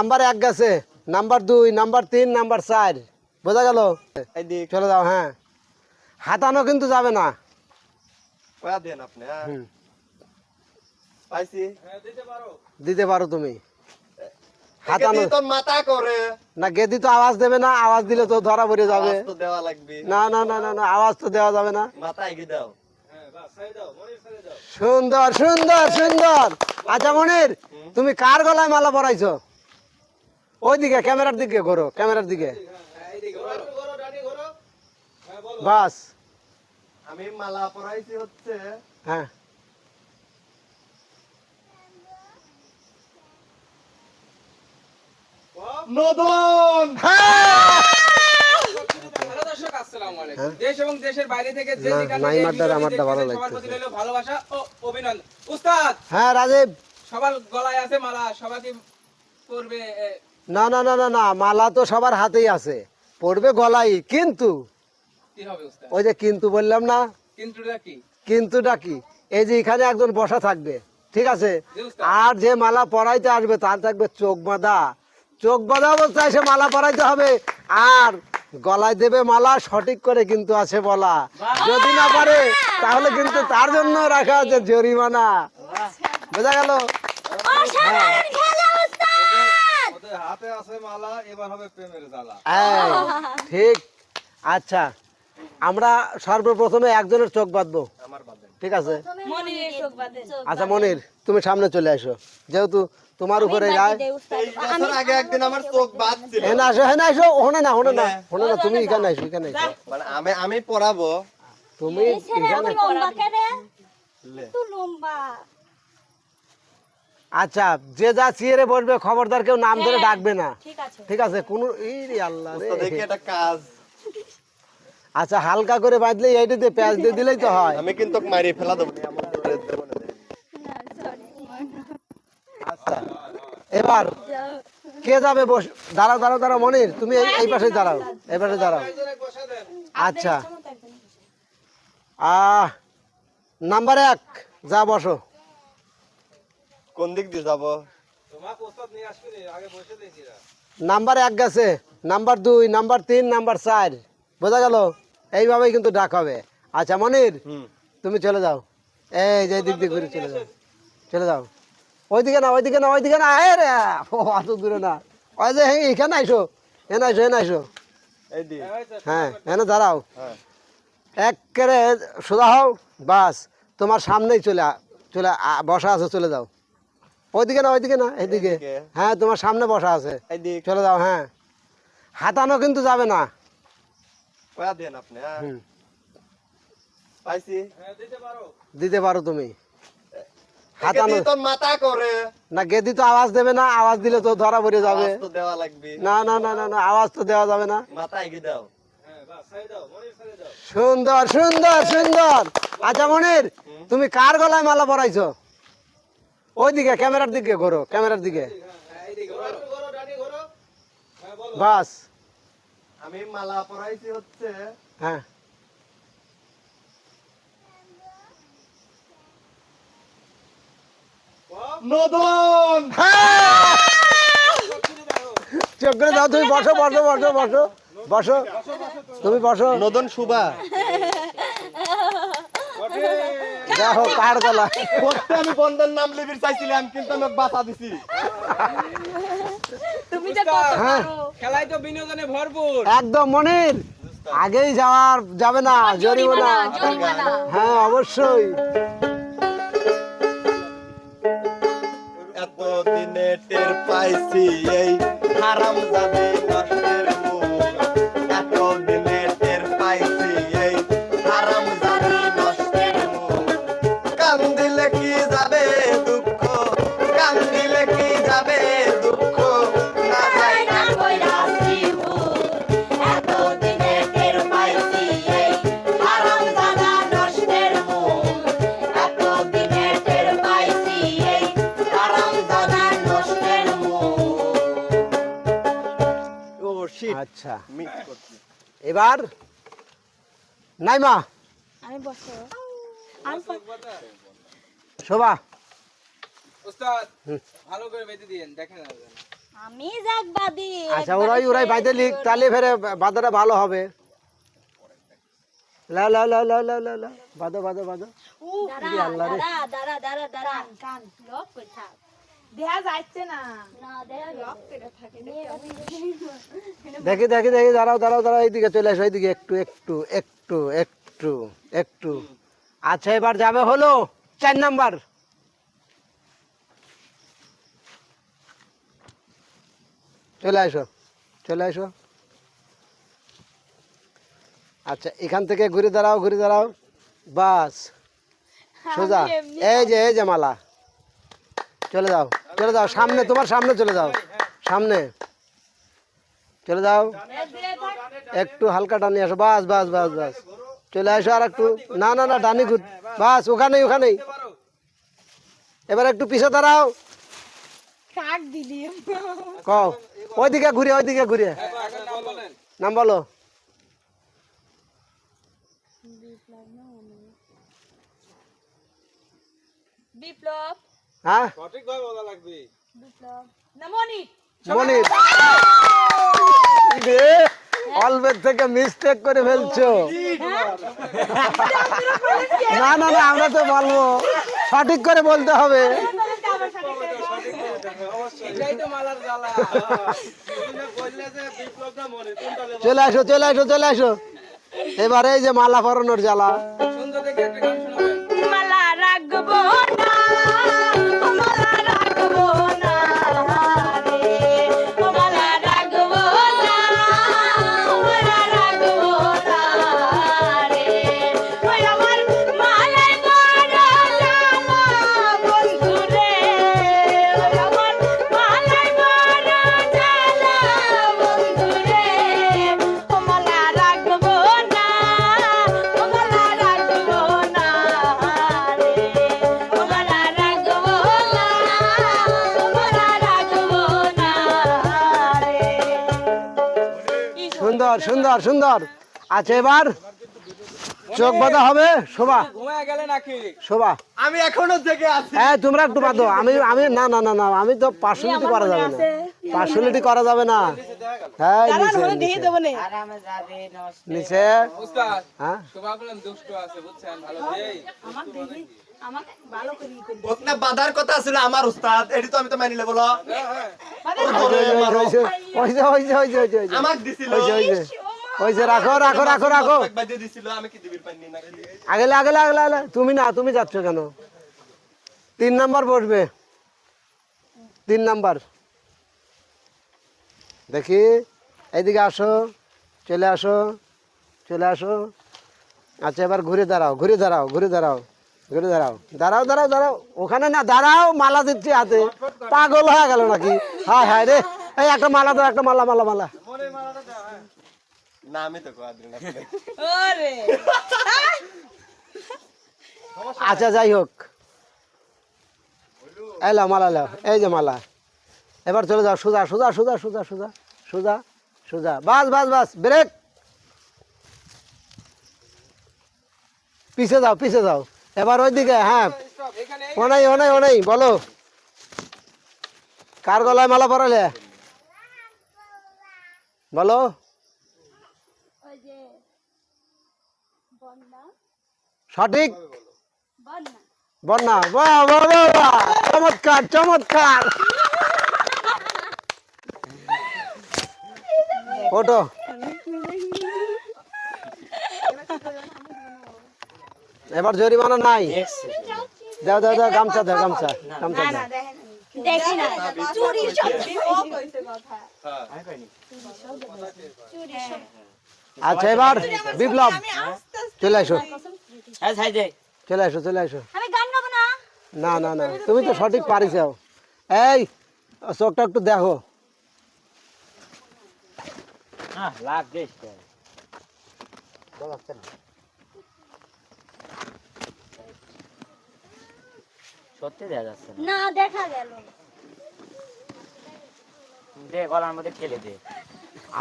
Number এক গেছে number দুই নাম্বার তিন নাম্বার চার। বোঝা গেল? চলে যাও হ্যাঁ। হাতানো কিন্তু যাবে না। দেন আপনি হ্যাঁ? দিতে পারো তুমি। হাতানো হাতানো মাথা করে। না গেদি তো আওয়াজ দেবে না আওয়াজ দিলে তো ধরা পড়ে যাবে। না না না না না আওয়াজ তো দেওয়া যাবে না। দাও। সুন্দর সুন্দর সুন্দর। আচ্ছা মনির তুমি কার গলায় মালা পরাইছো? ওইদিকে ক্যামেরার দিকে ঘোরো ক্যামেরার দিকে। বাস। আমি মালা পরাইছি হচ্ছে। হ্যাঁ। নদন! আলাইকুম। দেশ এবং দেশের বাইরে থেকে যে আমারটা ভালো ভালোবাসা ও অভিনন্দন। উস্তাদ! হ্যাঁ রাজীব। সবার গলায় আছে মালা সবাইকে করবে না না না না না মালা তো সবার হাতেই আছে। পড়বে গলাই কিন্তু কি হবে উস্তাদ? ওই যে কিন্তু বললাম না। কিন্তু কি? কিন্তুটা এই যে এখানে একজন বসা থাকবে ঠিক আছে? আর যে মালা পরাইতে আসবে তার থাকবে চোখ বাঁধা। চোখ বাঁধা অবস্থায় সে মালা পরাইতে হবে। আর গলায় দেবে মালা সঠিক করে কিন্তু আছে বলা। যদি না পারে তাহলে কিন্তু তার জন্য রাখা আছে জরিমানা। বোঝা গেল? হাতে আছে মালা এবার হবে প্রেমের জ্বালা। ঠিক। আচ্ছা আমরা সর্বপ্রথমে একজনের চোখ বাঁধবো। ঠিক আছে। আচ্ছা মনির তুমি সামনে চলে আসো। যেহেতু তোমার উপরে যায় আগে একদিন আমার চোখ আসো আসো না ওখানে না ওখানে না তুমি এখানে আসো এখানে আসো। মানে আমি আমি পড়াবো। তুমি এখানে লম্বা লম্বা। আচ্ছা যে যা চেয়ারে বসবে খবরদার কেউ নাম ধরে ডাকবে না। ঠিক আছে। কোন এই আল্লাহ কাজ। আচ্ছা হালকা করে বাঁধলে এইটা দিয়ে পেঁয়াজ দিয়ে দিলেই তো হয়। আমি কিন্তু মারি ফেলা দেবো। আচ্ছা এবার কে যাবে বস দাঁড়াও দাঁড়াও দাঁড়াও মনির তুমি এই এই পাশে দাঁড়াও এই পাশে দাঁড়াও। আচ্ছা। আহ নাম্বার এক যা বসো। কোন দিক দিয়ে যাব। নাম্বার এক গেছে নাম্বার দুই নাম্বার তিন নাম্বার চার। বোঝা গেল? এইভাবেই কিন্তু ডাক হবে। আচ্ছা মনির তুমি চলে যাও। এই যে দিক দিয়ে ঘুরে চলে যাও। চলে যাও। ওইদিকে না ওইদিকে না ওইদিকে না এ রে ও অত দূরে না। ওই যে এখানে আইসো এনে আইসো এনে আইসো। হ্যাঁ এনে দাঁড়াও। হ্যাঁ। একেবারে সোজা হও বাস। তোমার সামনেই চলে চলে বসা আছে চলে যাও। ওইদিকে না ওইদিকে না এইদিকে এইদিকে? হ্যাঁ তোমার সামনে বসা আছে। চলে যাও হ্যাঁ। হাতানো কিন্তু যাবে না। দেন আপনি হ্যাঁ। পাইছি। হ্যাঁ, দিতে পারো। তুমি। হাতানো মাথা করে। না গেদি তো আওয়াজ দেবে না আওয়াজ দিলে তো ধরা পড়ে যাবে। দেওয়া লাগবে। না না না না না আওয়াজ তো দেওয়া যাবে না। হ্যাঁ, দাও। সুন্দর সুন্দর সুন্দর। আচ্ছা মনির তুমি কার গলায় মালা পরাইছো? ওইদিকে ক্যামেরার দিকে ঘোরো ক্যামেরার দিকে। ঘোরো, ঘোরো, ডানি ঘোরো। হ্যাঁ, বলো। বাস। আমি মালা পরাইছি হচ্ছে হ্যাঁ। নদন। চোখ করে দাও তুমি বসো বসো বসো বসো বসো। তুমি বসো। নদন সুবা দেখো কার গলায় করতে আমি বন্ধের নাম লিবির চাইছিলাম কিন্তু আমি দিছি। তুমি যে কত হ্যাঁ। পারো। খেলায় তো বিনোদনে ভরপুর। একদম মনির আগেই যাওয়ার যাবে না জরিমানা। জরিমানা। হ্যাঁ অবশ্যই। এত দিনে টের পাইছি এই হারাম জাদি নষ্টের এবার নাইমা। আমি বসো। শোভা। উস্তাদ ভালো করে বেঁধে দিয়েন দেখেন আমি যাক বাদি আচ্ছা ওরাই ওরাই বাইতে লিখ তাহলে ফেরে বাদাটা ভালো হবে। বাদো বাদো বাদো দাঁড়া দাঁড়া দাঁড়া দাঁড়া। দাঁড়া কান লক করে থাক। দেয়া যাচ্ছে না। দেখি দেখি দেখি দাঁড়াও দাঁড়াও দাঁড়াও এইদিকে চলে আসো এইদিকে একটু একটু একটু একটু একটু। আচ্ছা এবার যাবে হলো চার নাম্বার। চলে আসো চলে আসো। আচ্ছা এখান থেকে ঘুরে দাঁড়াও ঘুরে দাঁড়াও। বাস সোজা। এই যে এই যে মালা। চলে যাও। চলে যাও সামনে তোমার সামনে চলে যাও। সামনে। চলে যাও। একটু হালকা টানি আসো। বাস বাস বাস বাস। চলে আসো আর একটু। না না না ডানি ঘুর বাস ওখানেই ওখানেই। এবার একটু পিছে দাঁড়াও। কও ওইদিকে ঘুরে ওইদিকে ঘুরে। নাম নাম বলো বিপ্লব। হ্যাঁ? সঠিকভাবে বলা লাগবে। মনি। থেকে মিস্টেক করে ফেলছো। না না না আমরা তো বলব। সঠিক করে বলতে হবে। মনে? চলে আসো চলে আসো চলে আসো। এবার এই যে মালা পরানোর জ্বালা। সুন্দর সুন্দর। আচ্ছা এবার চোখ বাঁধা হবে শোভা। ঘুমায় গেলে নাকি? শোভা। আমি এখনও থেকে আছি। হ্যাঁ তোমরা একটু বাঁধো। আমি আমি না না না না আমি তো পার্সোনালিটি করা যাবে না। পার্সোনালিটি করা যাবে না। হ্যাঁ নিচে নিচে। হ্যাঁ? শোভা দুষ্ট আছে বুঝছেন? ভালো বাধার কথা ছিল আমার উস্তাদ এটি তো আমি তো মানিলে বলো ওই যে ওই যে যে ওই যে ওই যে ওই যে আমাক দিছিল। ওই যে রাখো রাখো রাখো রাখো। আগেলে। তুমি না তুমি যাচ্ছ কেন? তিন নাম্বার বসবে। তিন নাম্বার। দেখি এইদিকে আসো চলে আসো চলে আসো। আচ্ছা এবার ঘুরে দাঁড়াও ঘুরে দাঁড়াও ঘুরে দাঁড়াও ঘুরে দাঁড়াও। দাঁড়াও দাঁড়াও দাঁড়াও। ওখানে না দাঁড়াও মালা দিচ্ছি হাতে। পাগল হয়ে গেল নাকি? হায় হায় রে। এই একটা মালা দাও একটা মালা মালা মালা। না আমি তো কোয়াদ্রি না ওরে আচ্ছা যাই হোক। এলাও মালা লাও এই যে মালা। এবার চলে যাও সোজা সোজা সোজা সোজা সোজা সোজা সোজা। বাস বাস বাস ব্রেক। পিছে যাও পিছে যাও। এবার ওইদিকে হ্যাঁ। ওনাই ওনাই ওনাই বলো। কার গলায় মালা পরালে? বলো ওই যে বন্যা সঠিক? বন্যা। বন্যা বাহ বাহ বাহ বাহ। চমৎকার চমৎকার। ওটো এবার জরিমানা নাই। দাও দাও দাও গামছা দাও গামছা গামছা দাও। দেখি না। চুরি সব আচ্ছা এবার বিপ্লব চলে আসো। চলে আসো চলে আসো। আমি গান গাবো না। না না না তুমি তো সঠিক এই চোখটা একটু দেখো। সত্যি দেখা যাচ্ছে না। না দেখা গেল। দে গলার মধ্যে ঠেলে দে।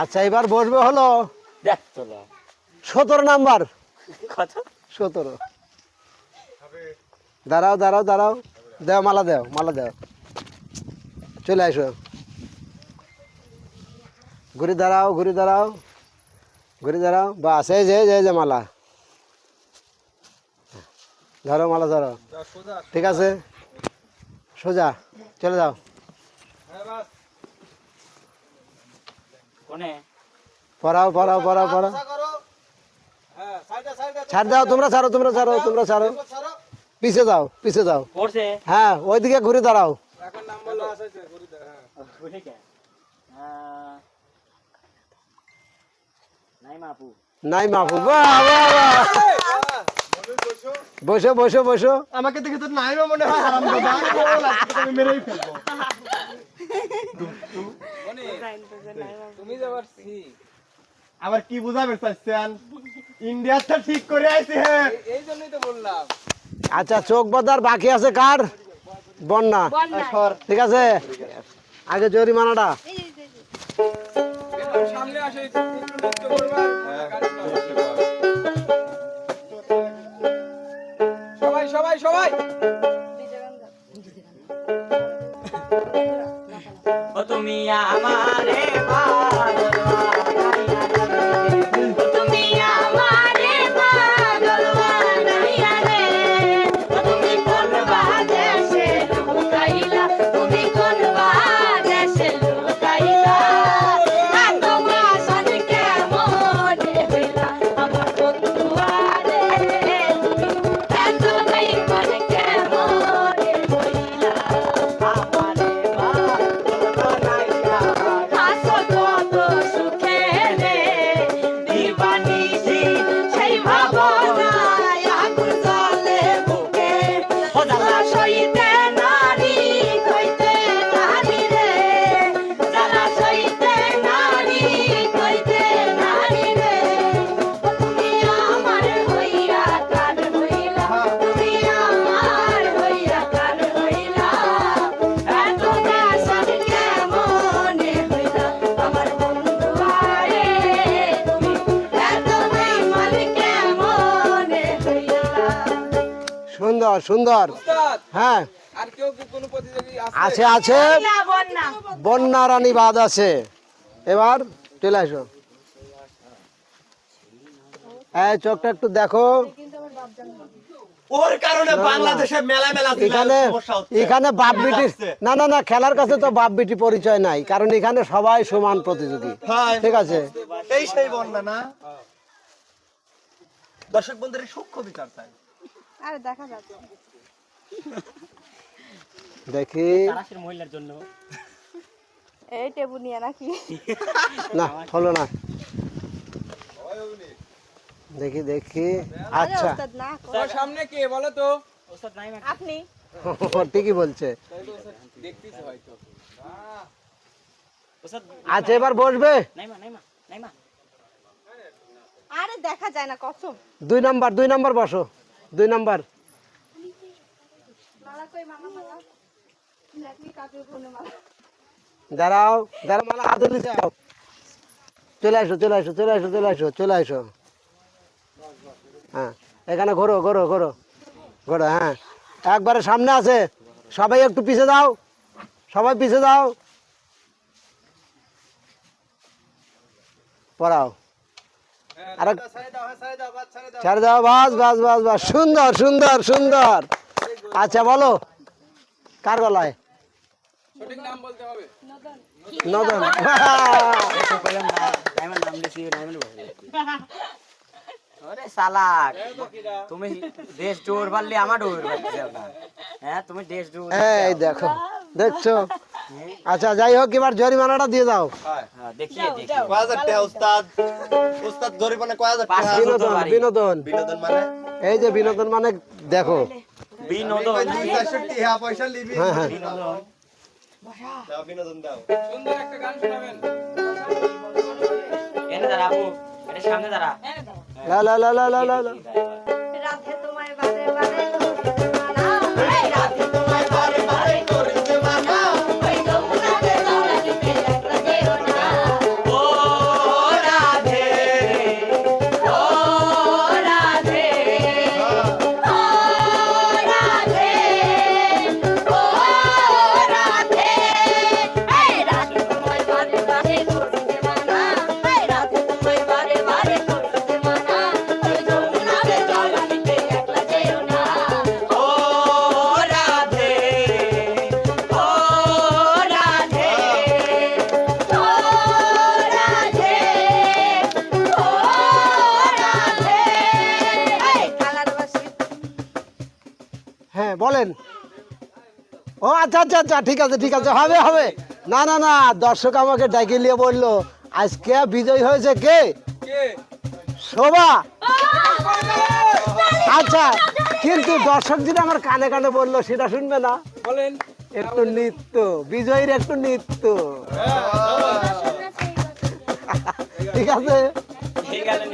আচ্ছা এবার বসবে হলো দেখ তোলা সতেরো নাম্বার। কত সতেরো। দাঁড়াও দাঁড়াও দাঁড়াও। দেও মালা দেও মালা দেও। চলে আসো। ঘুরে দাঁড়াও ঘুরে দাঁড়াও। ঘুরে দাঁড়াও। বাস এই যে এই যে, যে মালা। ধরো মালা ধরো। ঠিক আছে? সোজা চলে যাও। হ্যাঁ পড়াও পড়াও পড়াও পড়াও আশা করো হ্যাঁ সাইডে সাইডে ছাড় দাও তোমরা ছাড়ো তোমরা ছাড়ো তোমরা ছাড়ো। পিছে যাও পিছে যাও। পড়ছে। হ্যাঁ ওইদিকে ঘুরে দাঁড়াও। হ্যাঁ নাই মাপু নাই বসো বসো বসো। আমাকে দেখে তো নাইমা মনে হয় হারাম আমি মেরেই ফেলব। তুমি আবার কি বুঝাবে চাচ্ছেন ইন্ডিয়াটা ঠিক করে আইছে হ্যাঁ এই জন্যই তো বললাম। আচ্ছা চোখ বাঁধার বাকি আছে কার? বন্যা। ঠিক আছে। আগে জরিমানাটা। সামনে আসো শোনাবা। সবাই সবাই সবাই। ও তুমি আমারে পাগল সুন্দর সুন্দর। হ্যাঁ। আর কেউ কি কোনো প্রতিযোগী আছে আছে। বন্যা। রানী বাদ আছে। এবার চলে আসো। এই চোখটা একটু দেখো। ওর কারণে বাংলাদেশে মেলা মেলা এখানে এখানে বাপ বিটির না না না খেলার কাছে তো বাপ বিটি পরিচয় নাই কারণ এখানে সবাই সমান প্রতিযোগী। হ্যাঁ। ঠিক আছে। এই সেই বন্যা না? দর্শক বন্ধুদের সূক্ষ্ম বিচার চাই। আরে দেখা যাচ্ছে দেখি। তারাশের মহিলার জন্য। এই টেবু নিয়ে নাকি। না হলো না। দেখি দেখি। আচ্ছা। সামনে কে বলো তো? ওস্তাদ নাই আপনি? ঠিকই বলছে। হয়তো। আচ্ছা এবার বসবে। আরে দেখা যায় না কসম। দুই নাম্বার দুই নাম্বার বসো। দুই নাম্বার। দাঁড়াও দাঁড়াও হাতে যাও। চলে আসো চলে আসো চলে আসো চলে আসো চলে আসো। হ্যাঁ এখানে ঘোরো ঘোরো ঘোরো ঘোরো হ্যাঁ। একবারে সামনে আছে। সবাই একটু পিছে দাও সবাই পিছে দাও পড়াও। আর দাও হ্যাঁ দাও বাস ছেড়ে দাও। বাস বাস বাস বাস। সুন্দর সুন্দর সুন্দর। আচ্ছা বলো। কার গলায়? নদন। তুমি দেশ পারলে আমার ডোর হ্যাঁ তুমি দেশ ডোর এই দেখো দেখছ? আচ্ছা যাই হোক এবার জরিমানাটা দিয়ে দাও। হ্যাঁ। দেখিয়ে দেখি কয় হাজার টাকা উস্তাদ? উস্তাদ জরিমানা কয় হাজার টাকা? বিনোদন বিনোদন। বিনোদন মানে? এই যে বিনোদন মানে দেখো। বিনোদন। চারশো টাকা পয়সা লিবি হ্যাঁ হ্যাঁ। বিনোদন। দাও বিনোদন দাও। সুন্দর একটা গান শোনাবেন। এনে দাঁড়া আপু। এটা সামনে দাঁড়া। লা লা লা লা লা লা লা। রাধে তোমায় বারে বারে ও আচ্ছা আচ্ছা আচ্ছা ঠিক আছে ঠিক আছে হবে হবে। না না না দর্শক আমাকে ডাকে নিয়ে বলল আজকে বিজয় হয়েছে কে? কে? শোভা। আচ্ছা কিন্তু দর্শক যেটা আমার কানে কানে বলল সেটা শুনবে না। বলেন। একটু নৃত্য বিজয়ীর একটু নৃত্য। ঠিক আছে? ঠিক আছে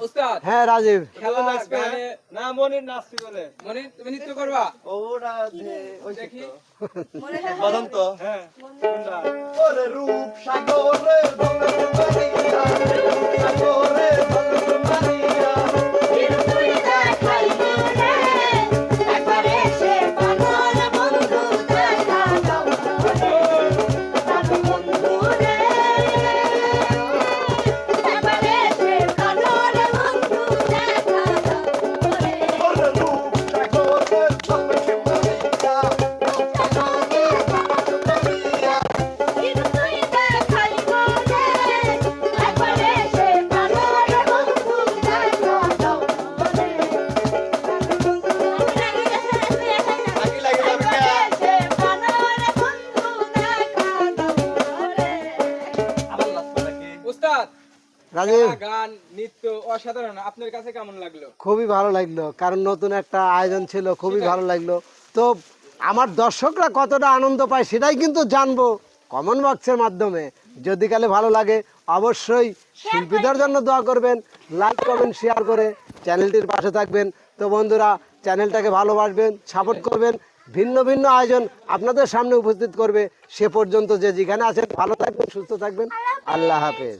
উস্তাদ হ্যাঁ রাজীব। খেলা নাচবে না মনির নাচতি বলে। মনে তুমি নৃত্য করবা? ও রাধে ওই দেখি। বলুন হ্যাঁ। ওরে রূপ সাগরে সাগরে গান নৃত্য অসাধারণ। আপনার কাছে কেমন লাগল? খুবই ভালো লাগল কারণ নতুন একটা আয়োজন ছিল খুবই ভালো লাগল। তো আমার দর্শকরা কতটা আনন্দ পায় সেটাই কিন্তু জানব কমন বক্সের মাধ্যমে। যদি কালে ভালো লাগে অবশ্যই শিল্পীদের জন্য দোয়া করবেন লাইক করবেন শেয়ার করে চ্যানেলটির পাশে থাকবেন। তো বন্ধুরা চ্যানেলটাকে ভালোবাসবেন সাপোর্ট করবেন ভিন্ন ভিন্ন আয়োজন আপনাদের সামনে উপস্থিত করবে। সে পর্যন্ত যে যেখানে আছেন ভালো থাকবেন সুস্থ থাকবেন। আল্লাহ হাফেজ।